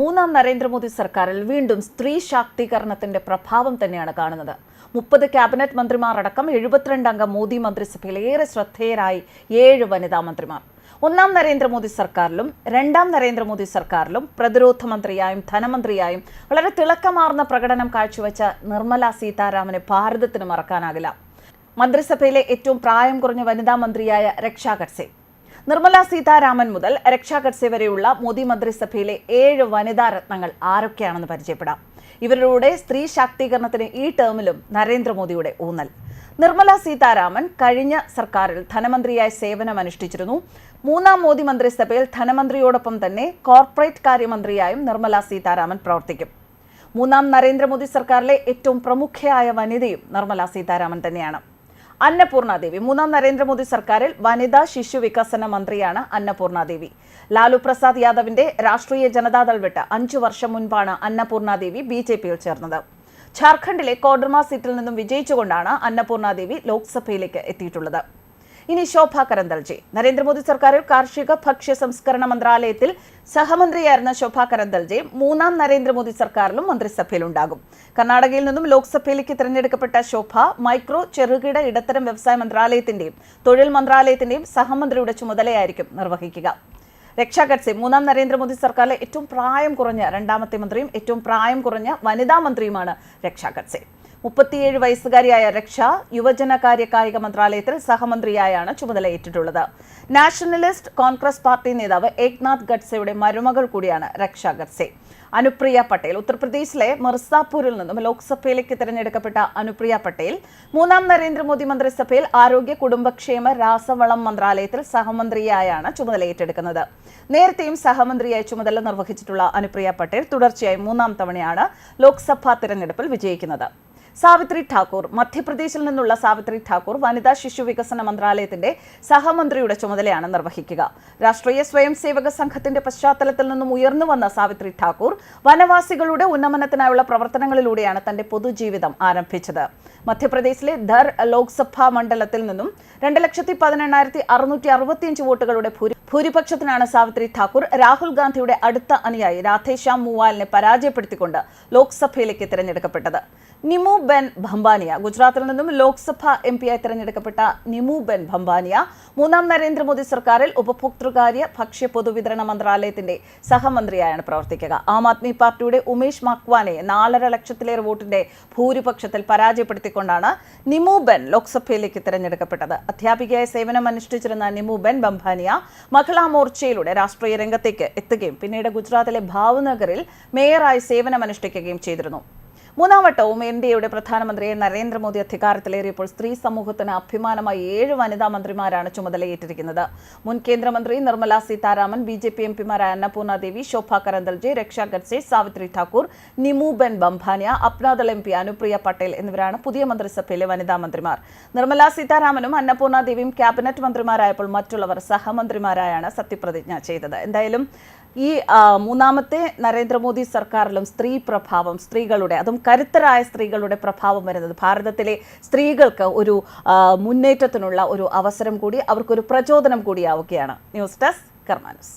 മൂന്നാം നരേന്ദ്രമോദി സർക്കാരിൽ വീണ്ടും സ്ത്രീ ശാക്തീകരണത്തിന്റെ പ്രഭാവം തന്നെയാണ് കാണുന്നത്. മുപ്പത് ക്യാബിനറ്റ് മന്ത്രിമാർ അടക്കം എഴുപത്തിരണ്ട് അംഗ മോദി മന്ത്രിസഭയിൽ ഏറെ ശ്രദ്ധേയരായി ഏഴ് വനിതാ മന്ത്രിമാർ. ഒന്നാം നരേന്ദ്രമോദി സർക്കാരിലും രണ്ടാം നരേന്ദ്രമോദി സർക്കാരിലും പ്രതിരോധ മന്ത്രിയായും ധനമന്ത്രിയായും വളരെ തിളക്കമാർന്ന പ്രകടനം കാഴ്ചവെച്ച നിർമ്മല സീതാരാമനെ ഭാരതത്തിന് മറക്കാനാകില്ല. മന്ത്രിസഭയിലെ ഏറ്റവും പ്രായം കുറഞ്ഞ വനിതാ മന്ത്രിയായ രക്ഷാ ഖഡ്സെ നിർമ്മല സീതാരാമൻ മുതൽ രക്ഷാ ഖഡ്സെ വരെയുള്ള മോദി മന്ത്രിസഭയിലെ ഏഴ് വനിതാ രത്നങ്ങൾ ആരൊക്കെയാണെന്ന് പരിചയപ്പെടാം. ഇവരുടെ സ്ത്രീ ശാക്തീകരണത്തിന് ഈ ടേമിലും നരേന്ദ്രമോദിയുടെ ഊന്നൽ. നിർമ്മല സീതാരാമൻ കഴിഞ്ഞ സർക്കാരിൽ ധനമന്ത്രിയായി സേവനമനുഷ്ഠിച്ചിരുന്നു. മൂന്നാം മോദി മന്ത്രിസഭയിൽ ധനമന്ത്രിയോടൊപ്പം തന്നെ കോർപ്പറേറ്റ് കാര്യമന്ത്രിയായും നിർമ്മല സീതാരാമൻ പ്രവർത്തിക്കും. മൂന്നാം നരേന്ദ്രമോദി സർക്കാരിലെ ഏറ്റവും പ്രമുഖയായ വനിതയും നിർമ്മല സീതാരാമൻ തന്നെയാണ്. അന്നപൂർണാദേവി. മൂന്നാം നരേന്ദ്രമോദി സർക്കാരിൽ വനിതാ ശിശു വികസന മന്ത്രിയാണ് അന്നപൂർണാദേവി. ലാലു പ്രസാദ് യാദവിന്റെ രാഷ്ട്രീയ ജനതാദൾ വിട്ട് അഞ്ചു വർഷം മുൻപാണ് അന്നപൂർണാദേവി ബി ജെ പിയിൽ ചേർന്നത്. ഝാർഖണ്ഡിലെ കോഡർമ സീറ്റിൽ നിന്നും വിജയിച്ചുകൊണ്ടാണ് അന്നപൂർണാദേവി ലോക്സഭയിലേക്ക് എത്തിയിട്ടുള്ളത്. ഇനി ശോഭ കരന്തൽജി. നരേന്ദ്രമോദി സർക്കാരിൽ കാർഷിക ഭക്ഷ്യ സംസ്കരണ മന്ത്രാലയത്തിൽ സഹമന്ത്രിയായിരുന്ന ശോഭ കരന്തൽജി മൂന്നാം നരേന്ദ്രമോദി സർക്കാരിലും മന്ത്രിസഭയിലുണ്ടാകും. കർണാടകയിൽ നിന്നും ലോക്സഭയിലേക്ക് തിരഞ്ഞെടുക്കപ്പെട്ട ശോഭ മൈക്രോ ചെറുകിട ഇടത്തരം വ്യവസായ മന്ത്രാലയത്തിന്റെയും തൊഴിൽ മന്ത്രാലയത്തിന്റെയും സഹമന്ത്രിയുടെ ചുമതലയായിരിക്കും നിർവഹിക്കുക. രക്ഷാ ഖഡ്സെ മൂന്നാം നരേന്ദ്രമോദി സർക്കാരിലെ ഏറ്റവും പ്രായം കുറഞ്ഞ രണ്ടാമത്തെ മന്ത്രിയും ഏറ്റവും പ്രായം കുറഞ്ഞ വനിതാ മന്ത്രിയുമാണ് രക്ഷാ ഖഡ്സെ മുപ്പത്തിയേഴ് വയസ്സുകാരിയായ രക്ഷ യുവജനകാര്യ കായിക മന്ത്രാലയത്തിൽ സഹമന്ത്രിയായാണ് ചുമതലയേറ്റിട്ടുള്ളത്. നാഷണലിസ്റ്റ് കോൺഗ്രസ് പാർട്ടി നേതാവ് ഏക്നാഥ് ഗഡ്സെയുടെ മരുമകൾ കൂടിയാണ് രക്ഷ ഗഡ്സെ. അനുപ്രിയ പട്ടേൽ ഉത്തർപ്രദേശിലെ മിർസാപൂരിൽ നിന്നും ലോക്സഭയിലേക്ക് തിരഞ്ഞെടുക്കപ്പെട്ട അനുപ്രിയ പട്ടേൽ മൂന്നാം നരേന്ദ്രമോദി മന്ത്രിസഭയിൽ ആരോഗ്യ കുടുംബക്ഷേമ രാസവളം മന്ത്രാലയത്തിൽ സഹമന്ത്രിയായാണ് ചുമതലയേറ്റെടുക്കുന്നത്. നേരത്തെയും സഹമന്ത്രിയായി ചുമതല നിർവഹിച്ചിട്ടുള്ള അനുപ്രിയ പട്ടേൽ തുടർച്ചയായി മൂന്നാം തവണയാണ് ലോക്സഭാ തിരഞ്ഞെടുപ്പിൽ വിജയിക്കുന്നത്. സാവിത്രി ഠാക്കൂർ മധ്യപ്രദേശിൽ നിന്നുള്ള സാവിത്രി ഠാക്കൂർ വനിതാ ശിശു വികസന മന്ത്രാലയത്തിന്റെ സഹമന്ത്രിയുടെ ചുമതലയാണ് നിർവഹിക്കുക. രാഷ്ട്രീയ സ്വയം സേവക സംഘത്തിന്റെ പശ്ചാത്തലത്തിൽ നിന്നും ഉയർന്നു വന്ന സാവിത്രി ഠാക്കൂർ വനവാസികളുടെ ഉന്നമനത്തിനായുള്ള പ്രവർത്തനങ്ങളിലൂടെയാണ് തന്റെ പൊതുജീവിതം ആരംഭിച്ചത്. മധ്യപ്രദേശിലെ ധർ ലോക്സഭാ മണ്ഡലത്തിൽ നിന്നും രണ്ട് ലക്ഷത്തി പതിനെണ്ണായിരത്തി അറുന്നൂറ്റി അറുപത്തിയഞ്ച് വോട്ടുകളുടെ ഭൂരി ഭൂരിപക്ഷത്തിനാണ് സാവിത്രി ഠാക്കൂർ രാഹുൽ ഗാന്ധിയുടെ അടുത്ത അനുയായി രാധേശ്യാം മൂവാലിനെ പരാജയപ്പെടുത്തിക്കൊണ്ട് ലോക്സഭയിലേക്ക് തിരഞ്ഞെടുക്കപ്പെട്ടത്. നിമു ബെൻ ഭംബാനിയ ഗുജറാത്തിൽ നിന്നും ലോക്സഭ എം പിയായി തെരഞ്ഞെടുക്കപ്പെട്ട നിമു ബെൻ ഭംബാനിയ മൂന്നാം നരേന്ദ്രമോദി സർക്കാരിൽ ഉപഭോക്തൃകാര്യ ഭക്ഷ്യ പൊതുവിതരണ മന്ത്രാലയത്തിന്റെ സഹമന്ത്രിയായാണ് പ്രവർത്തിക്കുക. ആം ആദ്മി പാർട്ടിയുടെ ഉമേഷ് മക്വാനെ നാലര ലക്ഷത്തിലേറെ വോട്ടിന്റെ ഭൂരിപക്ഷത്തിൽ പരാജയപ്പെടുത്തിക്കൊണ്ടാണ് നിമു ബെൻ ലോക്സഭയിലേക്ക് തെരഞ്ഞെടുക്കപ്പെട്ടത്. അധ്യാപികയായ സേവനം അനുഷ്ഠിച്ചിരുന്ന നിമു ബെൻ ബംഭാനിയ മഹിളാ മോർച്ചയിലൂടെ രാഷ്ട്രീയ രംഗത്തേക്ക് എത്തുകയും പിന്നീട് ഗുജറാത്തിലെ ഭാവ്നഗറിൽ മേയറായി സേവനമനുഷ്ഠിക്കുകയും ചെയ്തിരുന്നു. മൂന്നാം വട്ടവും എൻ ഡി എയുടെ പ്രധാനമന്ത്രിയെ നരേന്ദ്രമോദി അധികാരത്തിലേറിയപ്പോൾ സ്ത്രീ സമൂഹത്തിന് അഭിമാനമായി ഏഴ് വനിതാ മന്ത്രിമാരാണ് ചുമതലയേറ്റിരിക്കുന്നത്. മുൻ കേന്ദ്രമന്ത്രി Nirmala Sitharaman B J P M പിമാരായ Devi Shobha Karandlaje Raksha Khadse Savitri Thakur Nimu Ben Bambhania Apna Dal M P Anupriya Patel എന്നിവരാണ് പുതിയ മന്ത്രിസഭയിലെ വനിതാ മന്ത്രിമാർ. നിർമ്മല സീതാരാമനും അന്നപൂർണ ദേവിയും ക്യാബിനറ്റ് മന്ത്രിമാരായപ്പോൾ മറ്റുള്ളവർ സഹമന്ത്രിമാരായാണ് സത്യപ്രതിജ്ഞ ചെയ്തത്. എന്തായാലും ഈ മൂന്നാമത്തെ നരേന്ദ്രമോദി സർക്കാരിലും സ്ത്രീ പ്രഭാവം സ്ത്രീകളുടെ അതും കരുത്തരായ സ്ത്രീകളുടെ പ്രഭാവം വരുന്നത്. ഭാരതത്തിലെ സ്ത്രീകൾക്ക് ഒരു മുന്നേറ്റത്തിനുള്ള ഒരു അവസരം കൂടി അവർക്കൊരു പ്രചോദനം കൂടിയാവുകയാണ്. News desk കർമാനസ്.